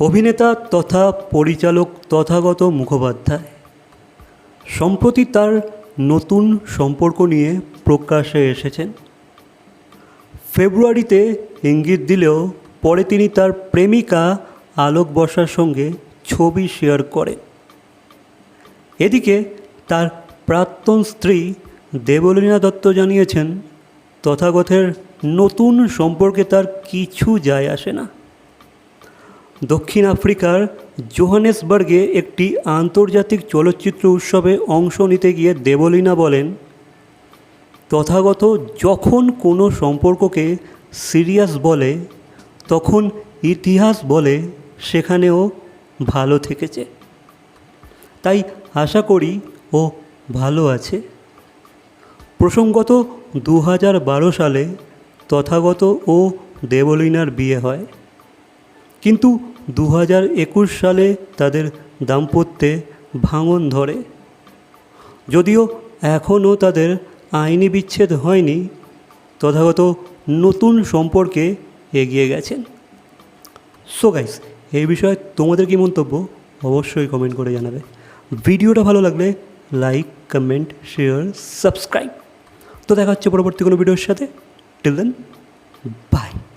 অভিনেতা তথা পরিচালক তথাগত মুখোপাধ্যায়। সম্প্রতি তার নতুন সম্পর্ক নিয়ে প্রকাশ্যে এসেছেন। ফেব্রুয়ারিতে ইঙ্গিত দিলেও পরে তিনি তার প্রেমিকা আলোক বর্ষার সঙ্গে ছবি শেয়ার করেন। এদিকে তার প্রাক্তন স্ত্রী দেবলীনা দত্ত জানিয়েছেন, তথাগতের নতুন সম্পর্কে তার কিছু যায় আসে না। দক্ষিণ আফ্রিকার জোহানেসবার্গে একটি আন্তর্জাতিক চলচ্চিত্র উৎসবে অংশ নিতে গিয়ে দেবলীনা বলেন, তথাগত যখন কোনো সম্পর্ককে সিরিয়াস বলে, তখন ইতিহাস বলে সেখানেও ভালো থেকেছে। তাই আশা করি ও ভালো আছে। প্রসঙ্গত দু বারো সালে তথাগত ও দেবলীনার বিয়ে হয়। কিন্তু দু হাজার একুশ সালে তাদের দাম্পত্যে ভাঙন ধরে। যদিও এখনও তাদের আইনি বিচ্ছেদ হয়নি, তথাগত নতুন সম্পর্কে এগিয়ে গেছেন। সো গাইস এই বিষয়ে তোমাদের কি মন্তব্য? অবশ্যই কমেন্ট করে জানাবে। ভিডিওটা ভালো লাগলে লাইক কমেন্ট শেয়ার সাবস্ক্রাইব তো দেখা হচ্ছে পরবর্তী কোনো ভিডিওর সাথে। Till then by